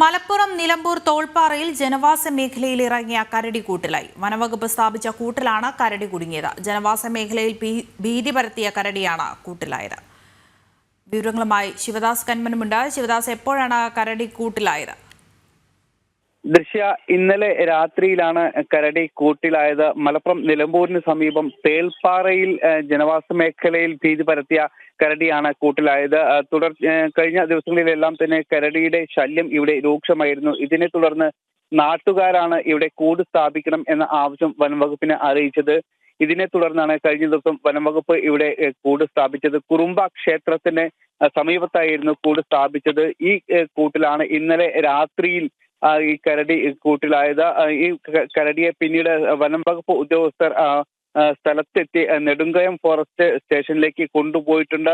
മലപ്പുറം നിലമ്പൂർ തോൾപ്പാറയിൽ ജനവാസ മേഖലയിൽ ഇറങ്ങിയ കരടി കൂട്ടിലായി. വനവകുപ്പ് സ്ഥാപിച്ച കൂട്ടിലാണ് കരടി കുടുങ്ങിയത്. ജനവാസ മേഖലയിൽ ഭീതി പരത്തിയ കരടിയാണ് കൂട്ടിലായത്. വിവരങ്ങളുമായി ശിവദാസ് കന്മനുമുണ്ട്. ശിവദാസ് എപ്പോഴാണ് കരടി കൂട്ടിലായത്? ദൃശ്യ ഇന്നലെ രാത്രിയിലാണ് കരടി കൂട്ടിലായത്. മലപ്പുറം നിലമ്പൂരിന് സമീപം തേൽപ്പാറയിൽ ജനവാസ മേഖലയിൽ ഭീതി പരത്തിയ കരടിയാണ് കൂട്ടിലായത്. തുടർ കഴിഞ്ഞ ദിവസങ്ങളിലെല്ലാം തന്നെ കരടിയുടെ ശല്യം ഇവിടെ രൂക്ഷമായിരുന്നു. ഇതിനെ തുടർന്ന് നാട്ടുകാരാണ് ഇവിടെ കൂട് സ്ഥാപിക്കണം എന്ന ആവശ്യം വനംവകുപ്പിനെ അറിയിച്ചത്. ഇതിനെ തുടർന്നാണ് കഴിഞ്ഞ ദിവസം വനംവകുപ്പ് ഇവിടെ കൂട് സ്ഥാപിച്ചത്. കുറുമ്പ ക്ഷേത്രത്തിന് സമീപത്തായിരുന്നു കൂട് സ്ഥാപിച്ചത്. ഈ കൂട്ടിലാണ് ഇന്നലെ രാത്രിയിൽ ഈ കരടി കൂട്ടിലായത് ഈ കരടിയെ പിന്നീട് വനം വകുപ്പ് ഉദ്യോഗസ്ഥർ സ്ഥലത്തെത്തി നെടുങ്കയം ഫോറസ്റ്റ് സ്റ്റേഷനിലേക്ക് കൊണ്ടുപോയിട്ടുണ്ട്.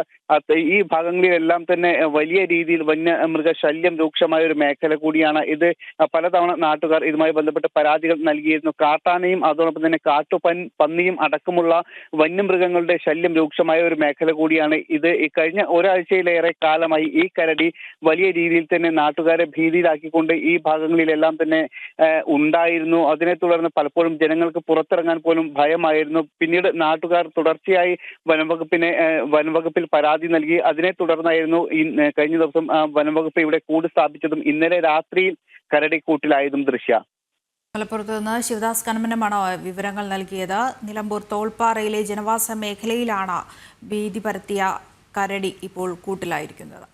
ഈ ഭാഗങ്ങളിലെല്ലാം തന്നെ വലിയ രീതിയിൽ വന്യമൃഗ ശല്യം രൂക്ഷമായ ഒരു മേഖല കൂടിയാണ് ഇത്. പലതവണ നാട്ടുകാർ ഇതുമായി ബന്ധപ്പെട്ട് പരാതികൾ നൽകിയിരുന്നു. കാട്ടാനയും അതോടൊപ്പം തന്നെ കാട്ടുപൻ പന്നിയും അടക്കമുള്ള വന്യമൃഗങ്ങളുടെ ശല്യം രൂക്ഷമായ ഒരു മേഖല കൂടിയാണ് ഇത്. കഴിഞ്ഞ ഒരാഴ്ചയിലേറെ കാലമായി ഈ കരടി വലിയ രീതിയിൽ തന്നെ നാട്ടുകാരെ ഭീതിയിലാക്കിക്കൊണ്ട് ഈ ഭാഗങ്ങളിലെല്ലാം തന്നെ ഉണ്ടായിരുന്നു. അതിനെ തുടർന്ന് പലപ്പോഴും ജനങ്ങൾക്ക് പുറത്തിറങ്ങാൻ പോലും ഭയമായിരുന്നു. പിന്നീട് നാട്ടുകാർ തുടർച്ചയായി വനംവകുപ്പിനെ വനംവകുപ്പിൽ പരാതി നൽകി. അതിനെ തുടർന്നായിരുന്നു കഴിഞ്ഞ ദിവസം വനംവകുപ്പ് ഇവിടെ കൂട് സ്ഥാപിച്ചതും ഇന്നലെ രാത്രിയിൽ കരടിക്കൂട്ടിലായതും ദൃശ്യ. മലപ്പുറത്ത് നിന്ന് ശിവദാസ് കനമനമാണോ വിവരങ്ങൾ നൽകിയത്. നിലമ്പൂർ തോൾപ്പാറയിലെ ജനവാസ മേഖലയിലാണ് ഭീതി പരത്തിയ കരടി ഇപ്പോൾ കൂട്ടിലായിരിക്കുന്നത്.